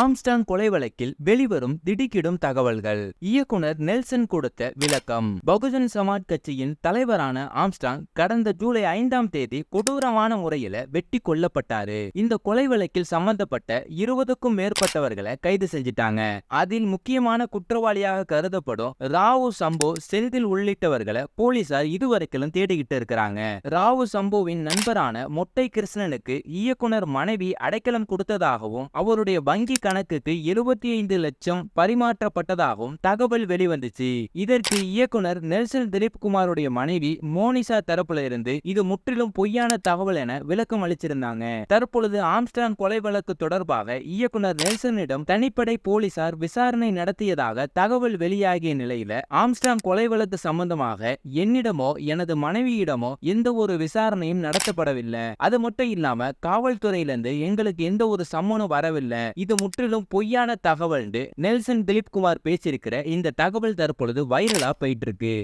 Armstrong கொலை வழக்கில் வெளிவரும் திடுக்கிடும் தகவல்கள். இயக்குனர் நெல்சன் கொடுத்த விளக்கம். பகுஜன் சமாஜ் கட்சியின் தலைவரான ஆம்ஸ்டாங் கடந்த ஜூலை ஐந்தாம் தேதி கொடூரமான முறையில வெட்டி கொல்லப்பட்டாரு. இந்த கொலை வழக்கில் சம்பந்தப்பட்ட இருபதுக்கும் மேற்பட்டவர்களை கைது செஞ்சிட்டாங்க. அதில் முக்கியமான குற்றவாளியாக கருதப்படும் ராவு சம்போ செந்தில் உள்ளிட்டவர்களை போலீசார் இதுவரைக்கிலும் தேடிக்கிட்டு இருக்கிறாங்க. ராவு சம்போவின் நண்பரான மொட்டை கிருஷ்ணனுக்கு இயக்குனர் மனைவி அடைக்கலம் கொடுத்ததாகவும் அவருடைய வங்கி கணக்குக்கு எழுபத்தி ஐந்து லட்சம் பரிமாற்றப்பட்டதாகவும் தகவல் வெளிவந்துச்சு. இதற்கு இயக்குனர் நெல்சன் திலீப் குமாருடைய மனைவி மோனிஷா தரப்புல இருந்து இது முற்றிலும் பொய்யான தகவல் என விளக்கம் அளிச்சிருந்தாங்க. தற்பொழுது ஆம்ஸ்டாங் கொலை வழக்கு தொடர்பாக இயக்குனர் நெல்சனிடம் தனிப்படை போலீசார் விசாரணை நடத்தியதாக தகவல் வெளியாகிய நிலையில ஆம்ஸ்டாங் கொலை வழக்கு சம்பந்தமாக என்னிடமோ எனது மனைவியிடமோ எந்த ஒரு விசாரணையும் நடத்தப்படவில்லை. அது மட்டும் இல்லாம காவல்துறையிலிருந்து எங்களுக்கு எந்த ஒரு சம்மனும் வரவில்லை. இது முற்றிலும் பொய்யான தகவல் நெல்சன் திலீப்குமார் பேசியிருக்கிற இந்த தகவல் தற்பொழுது வைரலா போயிட்டு இருக்கு.